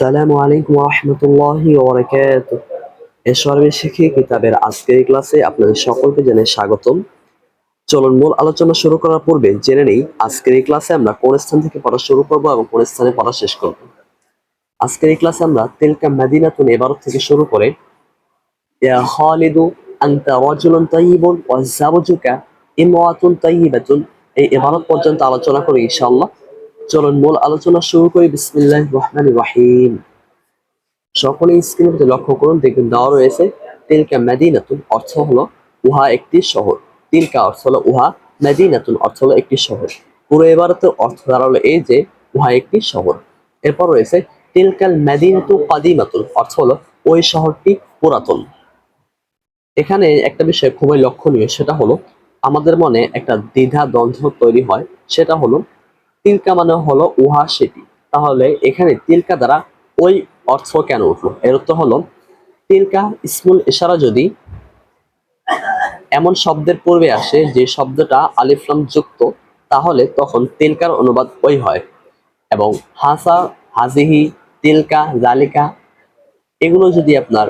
আসসালামু আলাইকুম রহমতুল্লাহি ওবরাকাত এসরবে শিখি কিতাবের আজকের ক্লাসে আপনাদের সকলকে জানাই স্বাগতম। চলুন, মূল আলোচনা শুরু করার পূর্বে জেনে নেই আজকের এই ক্লাসে আমরা কোন স্থান থেকে পড়া শুরু করব এবং কোন স্থানে পড়া শেষ করব। আজকের এই ক্লাসে আমরা তিলকা মাদিনাতুন এবারত থেকে শুরু করে, ইয়া খালিদু আনতা রাজুলুন তাইয়িবুন ওয়া যাওজুকা ইমরাতুন তাইয়িবাতুন এই ইবারত পর্যন্ত আলোচনা করি ইনশাআল্লাহ। চলুন মূল আলোচনা শুরু করি। বিসমিল্লাহ রহমান রহিম। সকলে স্ক্রিনের প্রতি লক্ষ্য করুন, দেখবেন দেওয়া রয়েছে, তিলকা মেদিনাতুন অর্থ হলো উহা একটি শহর। তিলকা অর্থ হলো উহা, মেদিনাতুন অর্থ হলো একটি শহর। পুরো এবারতের অর্থ দাঁড়াল এই যে, উহা একটি শহর। এরপর রয়েছে, তিলকাল মেদিনাতু কাদিমাতুন, অর্থ হলো ওই শহরটি পুরাতন। এখানে একটা বিষয় খুবই লক্ষণীয়, সেটা হলো আমাদের মনে একটা দ্বিধা দ্বন্দ্ব তৈরি হয়, সেটা হলো তিলকা মানে হলো উহা সেটি। তাহলে এখানে তিলকা দ্বারা ওই অর্থ কেন উঠল? এর অর্থ হলো, তিলকা ইসমুল ইশারা যদি এমন শব্দের পূর্বে আসে যে শব্দটা আলিফলাম যুক্ত, তাহলে তখন তিলকার অনুবাদ ওই হয়। এবং হাসা হাজিহি তিলকা, জালিকা, এগুলো যদি আপনার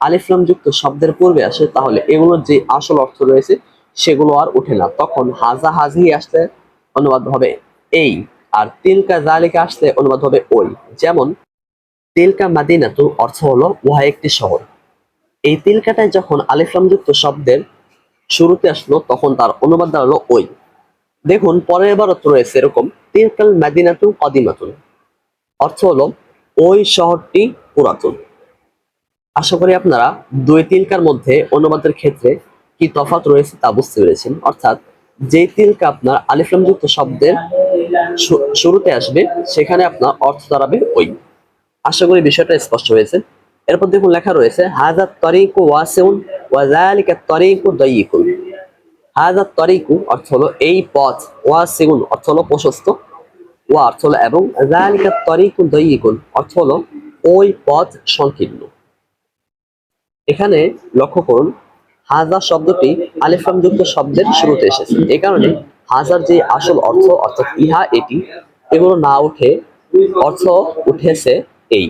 আলিফলাম যুক্ত শব্দের পূর্বে আসে, তাহলে এগুলোর যে আসল অর্থ রয়েছে, সেগুলো আর ওঠে না। তখন হাজা হাজিহি আসতে অনুবাদ হবে এই, আর তিলকা জালিকা আসলে অনুবাদ হবে ওই। যেমন, তিলকা মাদিনাতু অর্থ হলো উহা একটি শহর। এই তিলকাটায় যখন আলিফলাম যুক্ত শব্দের শুরুতে আসলো, তখন তার অনুবাদ দাঁড়াল ওই। দেখুন, পরের বার অর্থ রয়েছে এরকম, তিলকাল মাদিনাতু কদিমাতুন অর্থ হলো, ওই শহরটি পুরাতন। আশা করি আপনারা দুই তিলকার মধ্যে অনুবাদের ক্ষেত্রে কি তফাৎ রয়েছে তা বুঝতে পেরেছেন। অর্থাৎ যে তিলকা আপনার আলিফলাম যুক্ত শব্দের শুরুতে আসবে, সেখানে আপনার অর্থ দাঁড়াবে ওই। আশা করি বিষয়টা স্পষ্ট হয়েছে। এরপর দেখুন লেখা রয়েছে হাজার তরিকু ওয়াসেউন ওয়াজালিকা তরিকু দয়িকুন। হাজার তরিকু অর্থ হলো এই পথ, ওয়াসেউন অর্থ হলো প্রশস্ত, ওয়া অর্থ হলো এবং জালিকা তরিকু দয়িকুন অর্থ হলো ওই পথ সংকীর্ণ। এখানে লক্ষ্য করুন হাজার শব্দটি আলিফাম যুক্ত শব্দের শুরুতে এসেছে। এই কারণে হাজার যে আসল অর্থ, অর্থাৎ ইহা এটি, এগুলো না উঠে, অর্থ উঠেছে এই।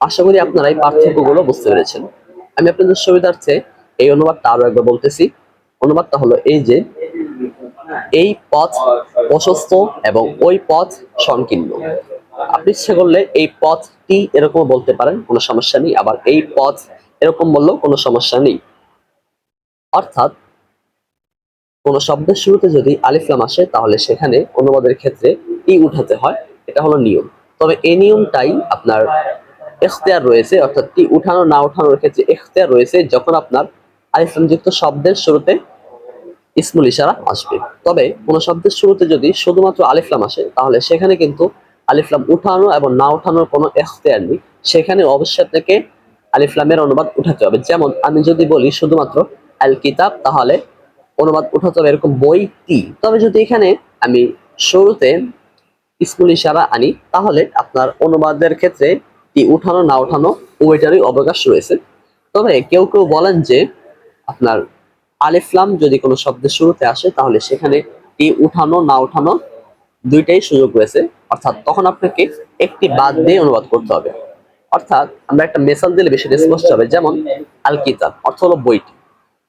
আশা করি আপনারা এই পার্থক্যগুলো বুঝতে পেরেছেন। আমি আপনাদের সুবিধার্থে এই অনুবাদটা আরও একবার বলতেছি। অনুবাদটা হলো এই যে, এই পথ প্রশস্ত এবং ওই পথ সংকীর্ণ। আপনি ইচ্ছে করলে এই পথটি এরকম বলতে পারেন, কোনো সমস্যা নেই। আবার এই পথ এরকম বললেও কোনো সমস্যা নেই। অর্থাৎ কোন শব্দের শুরুতে যদি আলিফলাম আসে, তাহলে সেখানে অনুবাদের ক্ষেত্রে ই উঠাতে হয়। এটা হলো নিয়ম। তবে এই নিয়মটাই আপনার এখতিয়ার রয়েছে, অর্থাৎ টি উঠানো, না উঠানোর ক্ষেত্রে এখতিয়ার রয়েছে যখন আপনার আলিফলাম যুক্ত শব্দের শুরুতে ইসমুল ইশারা আসবে। তবে কোন শব্দের শুরুতে যদি শুধুমাত্র আলিফলাম আসে, তাহলে সেখানে কিন্তু আলিফলাম উঠানো এবং না উঠানোর কোনো এখতিয়ার নেই। সেখানে অবশ্যই আপনাকে আলিফলামের অনুবাদ উঠাতে হবে। যেমন আমি যদি বলি শুধুমাত্র আল কিতাব, তাহলে অনুবাদ উঠাতে হবে এরকম বই টি তবে যদি এখানে আমি শুরুতে ইসমুল ইশারা আনি, তাহলে আপনার অনুবাদের ক্ষেত্রে টি উঠানো, না উঠানো উভয়টারই অবকাশ রয়েছে। তবে কেউ কেউ বলেন যে, আপনার আলিফলাম যদি কোনো শব্দের শুরুতে আসে, তাহলে সেখানে টি উঠানো, না উঠানো দুইটাই সুযোগ রয়েছে। অর্থাৎ তখন আপনাকে একটি বাদ দিয়ে অনুবাদ করতে হবে। অর্থাৎ আমরা একটা মেসাল দিলে বেশি স্পষ্ট হবে। যেমন আল কিতাব অর্থ হলো বইটি।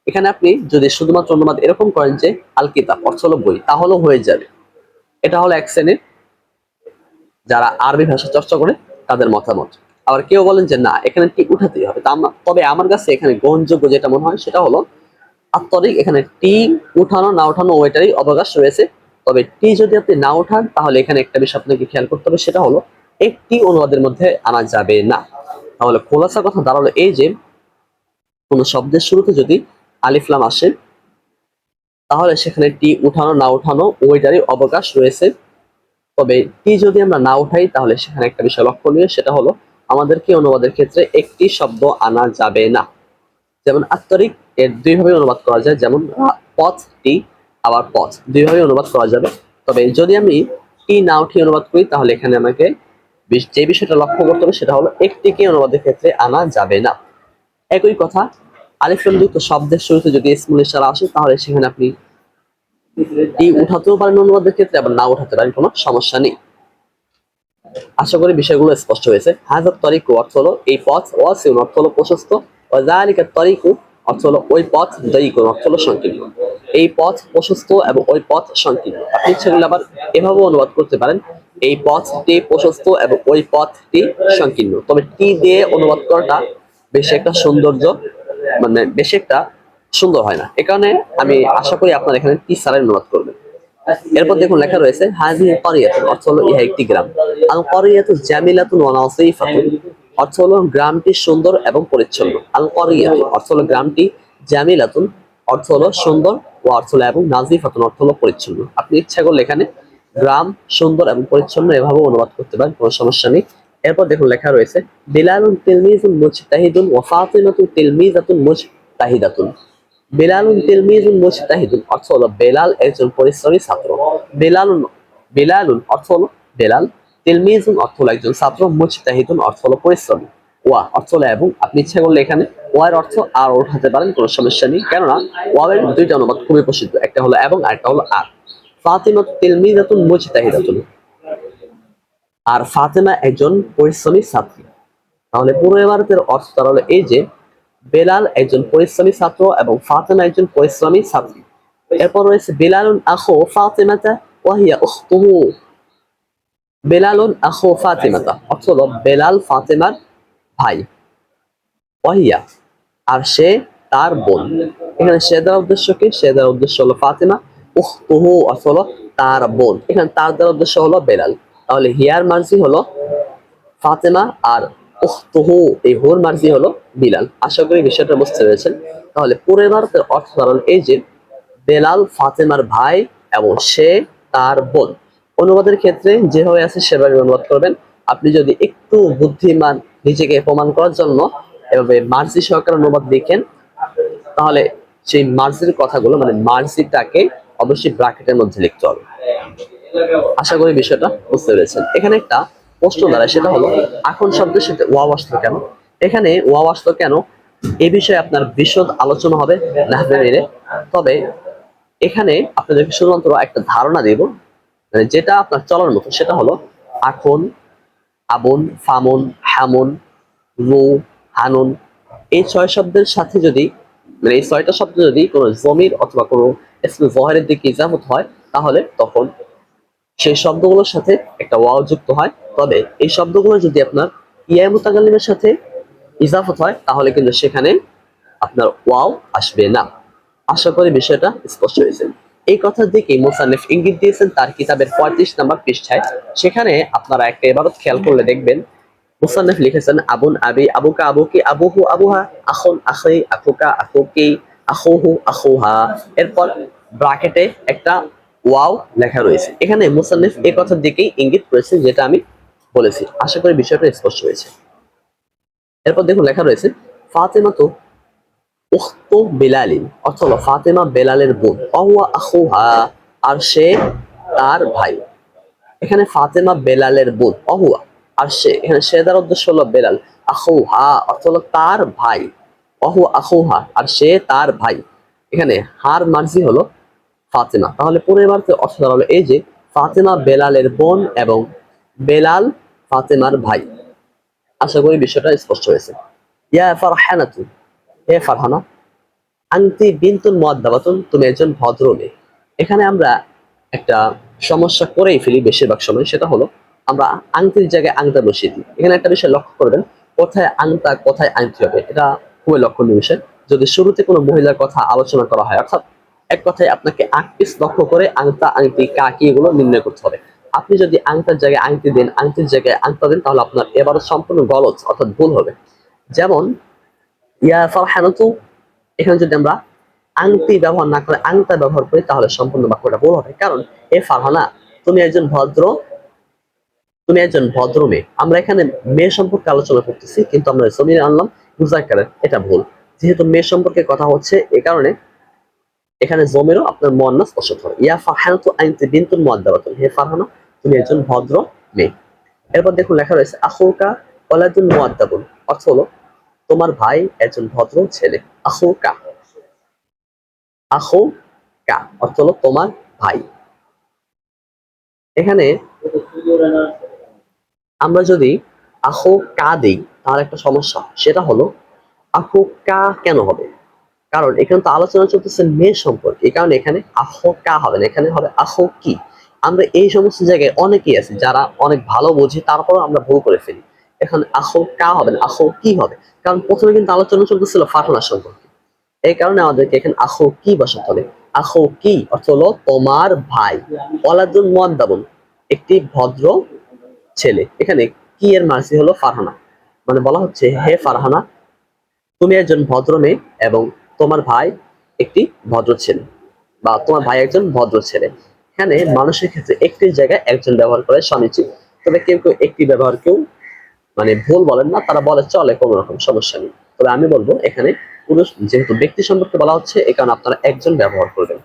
এখানে আপনি যদি শুধুমাত্র অনুবাদ এরকম করেন যে আল কিতাব, অর্থ হলো বই, তাহলেও হয়ে যাবে। এটা হলো এক শ্রেণির যারা আরবি ভাষা চর্চা করে, তাদের মতামত। আবার কেউ বলেন যে, না, এখানে টি উঠাতেই হবে। তবে আমার কাছে এখানে গ্রহণযোগ্য যেটা মনে হয়, সেটা হলো আত্মরিক, এখানে টি উঠানো, না উঠানো ওইটারই অবকাশ রয়েছে। তবে টি যদি আপনি না উঠান, তাহলে এখানে একটা বিষয় আপনাকে খেয়াল করতে হবে, সেটা হলো একটি অনুবাদের মধ্যে আনা যাবে না। তাহলে খোলাসা কথা দাঁড়াল এই যে, কোনো শব্দের শুরুতে যদি আলিফলাম আসে তাহলে সেখানে টি উঠানো, না উঠানো ওইটারই অবকাশ রয়েছে। তবে টি যদি আমরা না উঠাই, তাহলে সেখানে একটা বিষয় লক্ষণীয়, সেটা হলো আমাদেরকে অনুবাদের ক্ষেত্রে একটি শব্দ আনা যাবে না। যেমন আত্তরিক, এর দুইভাবে অনুবাদ করা যায়। যেমন পথ, টি, আবার পথ। দুইভাবে অনুবাদ করা যাবে। তবে যদি আমি টি না উঠিয়ে অনুবাদ করি, তাহলে এখানে আমাকে যে বিষয়টা লক্ষ্য করতে হবে, সেটা হলো একটিকে অনুবাদের ক্ষেত্রে আনা যাবে না। একই কথা আলিফলাম যুক্ত শব্দের শুরুতে যদি ইসমুল ইশারা আসে, তাহলে সেখানে আপনি টি উঠাতেও পারেন অনুবাদের ক্ষেত্রে, আবার না উঠাতে পারেন, কোনো সমস্যা নেই। আশা করি বিষয়গুলো স্পষ্ট হয়েছে। হাজার তরিকু অর্থ হলো এই পথ, ওয়াসিউন অর্থ হলো প্রশস্ত ও জালিকা তরিকু অর্থ হলো ওই পথ দৈকুন অর্থ হলো সংকীর্ণ। এই পথ প্রশস্ত এবং ওই পথ সংকীর্ণ। আপনি করলে আবার এভাবে অনুবাদ করতে পারেন। এই পথটি প্রশস্ত এবং ওই পথটি সংকীর্ণ। তবে টি দিয়ে অনুবাদ করাটা বেশি একটা সৌন্দর্য মানে বেশি একটা সুন্দর হয় না। এ কারণে আমি আশা করি আপনার এখানে টি সারের অনুবাদ করবেন। এরপর দেখুন লেখা রয়েছে, হাজি করিয়াতুন অর্থ হলো ইহা একটি গ্রাম। আল করিয়াতু জামিলাতুন ওয়া নাসিফাতুন অর্থ হলো গ্রামটি সুন্দর এবং পরিচ্ছন্ন। আল করিয়াতু অর্থ হলো গ্রামটি জামিলাতুন, অর্থ হলো সুন্দর ও অর্থ হলো এবং নাজিফাতুন অর্থ হলো পরিচ্ছন্ন। আপনি ইচ্ছা করলে এখানে গ্রাম সুন্দর এবং পরিচ্ছন্ন এভাবে অনুবাদ করতে পারেন, কোনো সমস্যা নেই। এরপর দেখুন লেখা রয়েছে, বিলালুন তিলমিজুন মুজতাহিদুন ওয়া ফাতিমাতুন তিলমিজাতুন মুজতাহিদাতুন। বেলালুন তিলমিজুন মুজতাহিদুন অর্থ হলো বেলাল একজন পরিশ্রমী ছাত্র। বেলালুন বেলালুন অর্থ হলো বেলাল তিলমিজুন অর্থ হলো একজন ছাত্র, মুজতাহিদুন অর্থ হলো পরিশ্রমী। ওয়া অর্থ হলো এবং আপনি ইচ্ছা করলে এখানে ওয়ার অর্থ আর উঠাতে পারেন, কোনো সমস্যা নেই। কেননা ওয়াবের দুইটা অনুবাদ খুবই প্রসিদ্ধ, একটা হলো এবং আরেকটা হলো আর। ফাতিমা তিলমিজাতুন মুজতাহিদাতুন। আর ফাতেমা একজন পরিশ্রমী ছাত্রী। তাহলে পুরো এবারতের অর্থ তার হলো এই যে, বেলাল একজন পরিশ্রমী ছাত্র এবং ফাতেমা একজন পরিশ্রমী ছাত্রী। এরপর রয়েছে বেলালুন আখো ফাতেমাতা ওয়াহিয়া উখতুহু বেলালুন আখো ফাতেমাতা, অর্থ হলো বেলাল ফাতেমার ভাই ওয়াহিয়া, আর সে তার বোন। এখানে সে দ্বারা উদ্দেশ্য কি? সে দ্বারা উদ্দেশ্য হলো ফাতেমা উখতুহু অর্থ হলো তার বোন। এখানে তার দ্বারা উদ্দেশ্য হলো বেলাল। তাহলে হিয়ার মার্জি হলো ফাতেমা আর উখতুহু, এই হোর মার্জি হলো বিলাল। আশা করি বিষয়টা বুঝতে পেরেছেন। তাহলে পুরো ভারতের অর্থ ধারণ এই যে, বেলাল ফাতেমার ভাই এবং সে তার বোন। অনুবাদের ক্ষেত্রে যেভাবে আছে সেভাবে অনুবাদ করবেন। আপনি যদি একটু বুদ্ধিমান নিজেকে প্রমাণ করার জন্য এভাবে মার্জি সহকারে অনুবাদ দেখেন, তাহলে সেই মার্জির কথাগুলো মানে মার্জিটাকে অবশ্যই ব্রাকেটের মধ্যে লিখতে হবে। আশা করি বিষয়টা বুঝতে পেরেছেন। এখানে একটা প্রশ্ন দাঁড়ায়, সেটা হলো এখন শব্দের সাথে ওয়াও আসলো কেন? এখানে ওয়াও আসলো কেন? এ বিষয়ে আপনার বিশদ আলোচনা হবে নাহবে তবে এখানে আপনাদেরকে শুধুমাত্র একটা ধারণা দেব মানে যেটা আপনার চলার মতো, সেটা হলো আখন, আবন, ফামন হ্যামন রু, হানুন, এই ছয় শব্দের সাথে যদি মানে এই ছয়টা শব্দ যদি কোনো জমির অথবা কোনো জহেরের দিকে ইজামত হয়, তাহলে তখন সেই শব্দগুলোর সাথে একটা ওয়াও যুক্ত হয়। তবে এই শব্দগুলো যদি আপনার ইয়া মুতাকাল্লিমের সাথে ইজাফত হয়, তাহলে কিন্তু সেখানে আপনার ওয়াও আসবে না। আশা করি বিষয়টা স্পষ্ট হয়েছে। এই কথার দিকে মোসান্নেফ ইঙ্গিত দিয়েছেন তার কিতাবের পঁয়ত্রিশ নম্বর পৃষ্ঠায়। সেখানে আপনারা একটা এবারত খেয়াল করলে দেখবেন, মুসান্নেফ লিখেছেন, আবুন আবি, আবুকা আবুকি, আবুহু আবুহা, আখন আখি আকুকা আকুকি আখুহু আখুহা। এরপর ব্রাকেটে একটা ওয়াও লেখা রয়েছে। এখানে মুসান্নিফ এই কথার দিকেই ইঙ্গিত করেছেন যেটা আমি বলেছি। আশা করি বিষয়টা স্পষ্ট হয়েছে। এরপর দেখুন লেখা রয়েছে ফাতেমা তো বেলালিন হলো ফাতেমা বেলালের বোন অহুয়া আখুহা, আর সে তার ভাই। এখানে ফাতেমা বেলালের বোন অহুয়া আর সে, এখানে সে উদ্দেশ্য হলো বেলাল, আখুহা, অর্থ হলো তার ভাই অহু আখুহা, আর সে তার ভাই। এখানে হার মার্জি হলো ফাতেমা। তাহলে পুরো এবার অর্থ দাঁড়াল এই যে ফাতেমা বেলালের বোন এবং বেলাল ফাতেমার ভাই। আশা করি বিষয়টা স্পষ্ট হয়েছে। ইয়া ফারহানাতু, হে ফারহানা আংতি বিনতুন মুআদ্দাবাতুন, তুমি একজন ভদ্র মেয়ে। এখানে আমরা একটা সমস্যা করেই ফেলি বেশিরভাগ সময়, সেটা হলো আমরা আংটির জায়গায় আংটা বসিয়ে দিই। এখানে একটা বিষয় লক্ষ্য করবেন, কোথায় আংটা, কোথায় আংটি হবে? এটা খুবই লক্ষণীয় বিষয়। যদি শুরুতে কোনো মহিলার কথা আলোচনা করা হয়, অর্থাৎ এক কথায় আপনাকে আট পিস লক্ষ্য করে আংটা আংটি, কাকি এগুলো নির্ণয় করতে হবে। আপনি যদি আংটার জায়গায় আংটি দেন, আংটির জায়গায় আংটা দেন, তাহলে আপনার এবারও সম্পূর্ণ গলজ, অর্থাৎ ভুল হবে। যেমন, ইয়া ফারহানাতু, এখানে যদি আমরা আংটি ব্যবহার না করে আংটা ব্যবহার করি, তাহলে সম্পূর্ণ বাক্যটা ভুল হবে। কারণ, এ ফারহানা, তুমি একজন ভদ্র, তুমি একজন ভদ্র মেয়ে। আমরা এখানে মেয়ে সম্পর্কে আলোচনা করতেছি, কিন্তু আমরা জমিনে আনলাম, মুজাক্কারের, এটা ভুল। যেহেতু মেয়ে সম্পর্কে কথা হচ্ছে, এ কারণে এখানে জমিরও আপনার মোয়ান্নাস অসৎ হবে। ইয়া ফারহানাতু আইনতি বিনতুল মুআদ্দাবাতুন। হে ফারহানা, তুমি একজন ভদ্র মেয়ে। এরপর দেখুন লেখা রয়েছে, আখুকা ওয়ালাদুল মুআদ্দাবুন। অর্থ হলো, তোমার ভাই একজন ভদ্র ছেলে। আখুকা। আখু কা অর্থ হলো, তোমার ভাই। এখানে আমরা যদি আহো কা দিই, তাহলে একটা সমস্যা। সেটা হলো আহো কা কেন হবে? কারণ এখানে তো আলোচনা চলতেছে মেয়ে সম্পর্কে। এই কারণে এখানে আহো কা হবে না। এখানে হবে আহো কি আমরা এই সমস্ত জায়গায় অনেকেই আছি যারা অনেক ভালো বুঝি, তারপরও আমরা ভুল করে ফেলি। এখন আহো কা হবে না আহো কি হবে। কারণ প্রথমে কিন্তু আলোচনা চলতেছিল ফাটানা সম্পর্কে। এই কারণে আমাদেরকে এখানে আহো কি বসাতে হবে। আহো কি অর্থ হলো তোমার ভাই। অলাদুল মোয়াদ্দাবুন একটি ভদ্র ছেলে। এখানে কি এর মার্সি হলো ফারহানা। মানে বলা হচ্ছে, হে ফারহানা, তুমি একজন ভদ্র মেয়ে এবং তোমার ভাই একটি ভদ্র ছেলে বা তোমার ভাই একজন ভদ্র ছেলে। এখানে মানুষের ক্ষেত্রে একটি জায়গায় একজন ব্যবহার করে সমীচীন তবে কেউ কেউ একটি ব্যবহার কেউ মানে ভুল বলেন না, তারা বলে, চলে, কোনো রকম সমস্যা নেই। তবে আমি বলব, এখানে পুরুষ যেহেতু ব্যক্তি সম্পর্কে বলা হচ্ছে এই কারণে আপনারা একজন ব্যবহার করবেন।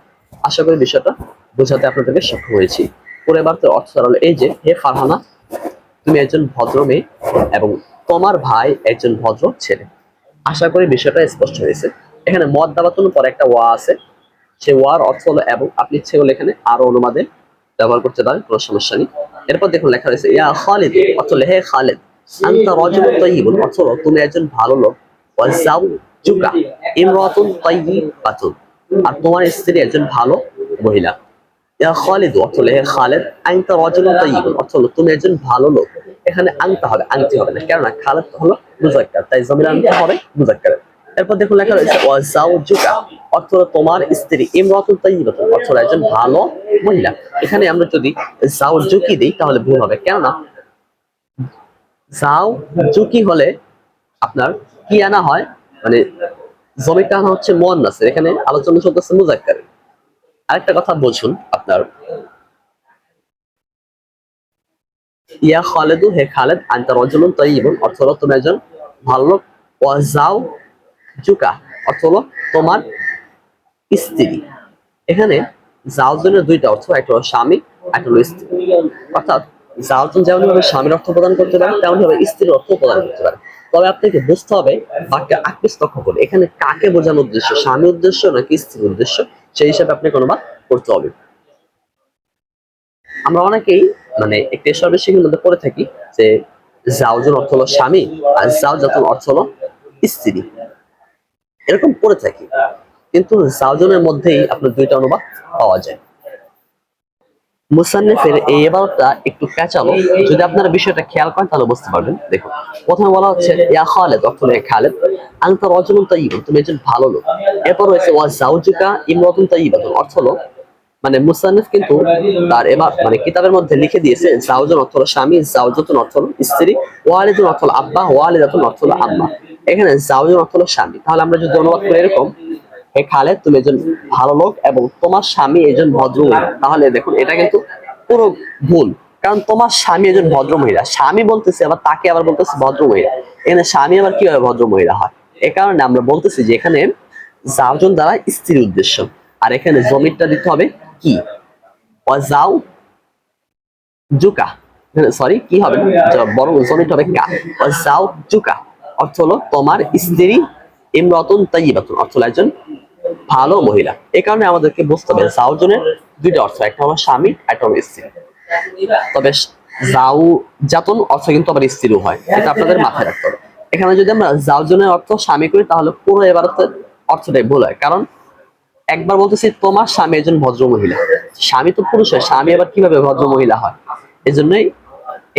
আশা করি বিষয়টা বোঝাতে আপনাদেরকে সক্ষম হয়েছি। পরে বার্তার অর্থ হলো এই যে, হে ফারহানা, তুমি একজন ভদ্র মেয়ে এবং তোমার ভাই একজন ভদ্র ছেলে। আশা করি বিষয়টা স্পষ্ট হয়েছে। এখানে মদ দাবাতুন পরে একটা ওয়া আছে। সে ওয়ার অর্থ হলো এবং আপনি ইচ্ছে করলে এখানে আরও অনুবাদে ব্যবহার করতে পারেন, কোনো সমস্যা নেই। এরপর দেখুন লেখা রয়েছে, ইয়া খালিদ অর্থ হে খালিদ, আনতা রাজুলুন তাইয়িবুন অর্থ হলো, তুমি একজন ভালো লোক ওয়া জাওজুকা ইমরাতুন তাইয়িবাতুন আর তোমার স্ত্রী একজন ভালো মহিলা। তুমি একজন ভালো লোক এখানে আনতে হবে আনতে হবে না, কেননা খালেদ হলো মুজাক্কার, তাই জমির আনতে হবে মুজাক্কার। এরপর দেখুন লেখা রয়েছে অর্থ হলো তোমার স্ত্রী। ইমরাতুন তাইয়িবাতুন অর্থ হলো একজন ভালো মহিলা। এখানে আমরা যদি জাওজুকি দিই, তাহলে ভুল হবে। কেননা যাও জুকি হলে আপনার কি আনা হয়? মানে জমিটা আনা হচ্ছে মোয়ান্নাসের। এখানে আলোচনা চলতেছে মুজাক্কার আরেকটা কথা বুঝুন আপনার। ইয়া খালেদু, হে খালেদ, আনতা রজুলুন তাইয়িবুন অর্থ হলো তুমি একজন ভালো লোক। ওয়া যাও জুকা, অর্থ হলো তোমার স্ত্রী। এখানে জাওজনের দুইটা অর্থ, একটা হলো স্বামী, একটা হলো স্ত্রী। অর্থাৎ জাওজন যেমন ভাবে স্বামীর অর্থ প্রদান করতে পারে তেমন ভাবে স্ত্রীর অর্থ প্রদান করতে পারে। তবে আপনাকে বুঝতে হবে বাক্যে আকৃষ্ট লক্ষ্য করে এখানে কাকে বোঝানোর উদ্দেশ্য? স্বামী উদ্দেশ্য নাকি স্ত্রীর উদ্দেশ্য? সেই হিসাবে আপনাকে অনুবাদ করতে হবে। আমরা অনেকেই মানে একটি সর্বশেষের মধ্যে পড়ে থাকি যে জাউজন অর্থ হলো স্বামী, আর জাউজাতুন অর্থ হলো স্ত্রী। এরকম পড়ে থাকি। কিন্তু জাউজনের মধ্যেই আপনার দুইটা অনুবাদ পাওয়া যায়। মুসান্নেফের এই এবারটা একটু প্যাচালো যদি আপনারা বিষয়টা খেয়াল করেন, তাহলে বুঝতে পারবেন। দেখুন, প্রথমে বলা হচ্ছে, ইয়া খালেদ অর্থ খালেদ আনতা রজুলুন তাইয়িবুন তুমি একজন ভালো লোক এরপর রয়েছে, ওয়া জাউজুকা ইমরাতুন তাইয়িবাতুন অর্থ হলো মানে মুসান্নিফ কিন্তু তার এবার মানে কিতাবের মধ্যে লিখে দিয়েছে জাউজন অর্থ হলো স্বামী জাউজাতুন অর্থ হলো স্ত্রী, ওয়ালিদুন অর্থ হলো আব্বা, ওয়ালিদাতুন অর্থ হলো আম্মা। এখানে জাউজন অর্থ স্বামী। তাহলে আমরা যদি অনুবাদ করি এরকম, হে খালেদ, তুমি একজন ভালো লোক এবং তোমার স্বামী একজন ভদ্র তাহলে দেখুন, এটা কিন্তু পুরো ভুল। কারণ তোমার স্বামী একজন ভদ্র মহিলা। স্বামী বলতেছে, আবার তাকে আবার বলতেছে ভদ্র মহিলা। এখানে স্বামী আবার কীভাবে ভদ্র মহিলা হয়? এ কারণে আমরা বলতেছি যে এখানে জাউজন দ্বারা স্ত্রীর উদ্দেশ্য। আর এখানে জমিটা দিতে হবে কি? যাও জুকা। সরি কি হবে বড় জমিটা হবে কা। যাও জুকা। অর্থ হলো তোমার স্ত্রী ইমরতন তাইবাতুন অর্থ হলো একজন ভালো মহিলা। এই কারণে আমাদেরকে বুঝতে হবে জাউজনের দুইটা অর্থ, একটা হলো স্বামী একটা হলো স্ত্রী। তবে জাউ জাতন অর্থ কিন্তু আবার স্ত্রীও হয়, এটা আপনাদের মাথায় রাখতে হবে। এখানে যদি আমরা জাউজনের অর্থ স্বামী করি, তাহলে পুরো এবার অর্থটাই ভুল হয়। কারণ একবার বলতেছি তোমার স্বামী একজন ভদ্র মহিলা। স্বামী তো পুরুষ হয় স্বামী আবার কীভাবে ভদ্র মহিলা হয়? এই জন্যই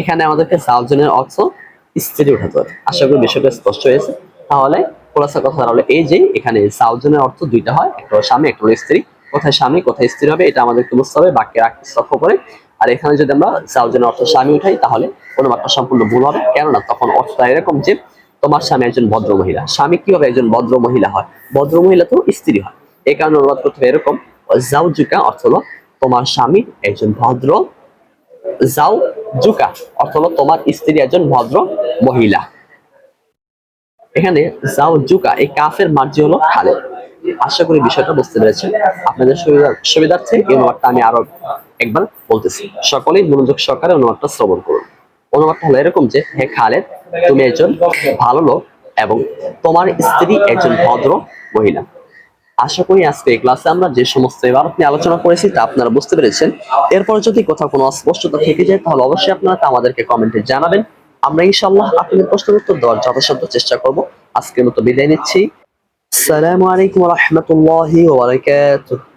এখানে আমাদেরকে সাউজনের অর্থ স্ত্রী উঠাতে হবে আশা করি বিষয়টা স্পষ্ট হয়েছে। তাহলে খোলাসা কথা হলো এই যে এখানে সাউজনের অর্থ দুইটা হয়, একটা স্বামী, একটা স্ত্রী। কোথায় স্বামী, কোথায় স্ত্রী হবে, এটা আমাদেরকে বুঝতে হবে, বাক্যের আকৃষ্ট লক্ষ্য করে। আর এখানে যদি আমরা সাউজনের অর্থ স্বামী উঠাই, তাহলে অনুবাদটা সম্পূর্ণ ভুল হবে। কেননা তখন অর্থটা এরকম যে তোমার স্বামী একজন ভদ্র মহিলা। স্বামী কীভাবে একজন ভদ্র মহিলা হয়? ভদ্র মহিলা তো স্ত্রী হয়। এই কারণে অনুবাদ করতে হবে এরকম। জাউজুকা অর্থ হলো তোমার স্বামী একজন ভদ্র, যাও জুকা অর্থ হলো তোমার স্ত্রী একজন ভদ্র মহিলা। এখানে যাও জুকা এই কাফের মার্জি হলো খালেদ। আশা করি বিষয়টা বুঝতে পেরেছেন। আপনাদের সুবিধা সুবিধার্থে এই অনুবাদটা আমি আরও একবার বলতেছি। সকলেই মনোযোগ সহকারে অনুবাদটা শ্রবণ করুন। অনুবাদটা হলো এরকম যে, হে খালেদ, তুমি একজন ভালো লোক এবং তোমার স্ত্রী একজন ভদ্র মহিলা। আশা করি আজকে এই ক্লাসে আমরা যে সমস্ত এবার নিয়ে আলোচনা করেছি তা আপনারা বুঝতে পেরেছেন। এরপর যদি কোথাও কোনো অস্পষ্টতা থেকে যায়, তাহলে অবশ্যই আপনারা তা আমাদেরকে কমেন্টে জানাবেন। আমরা ইনশাআল্লাহ আপনাদের প্রশ্নের উত্তর দেওয়ার যথাসাধ্য চেষ্টা করব। আজকের মতো বিদায় নিচ্ছি। আসসালামু আলাইকুম রহমতুল্লাহ ওয়া বারাকাতুহু।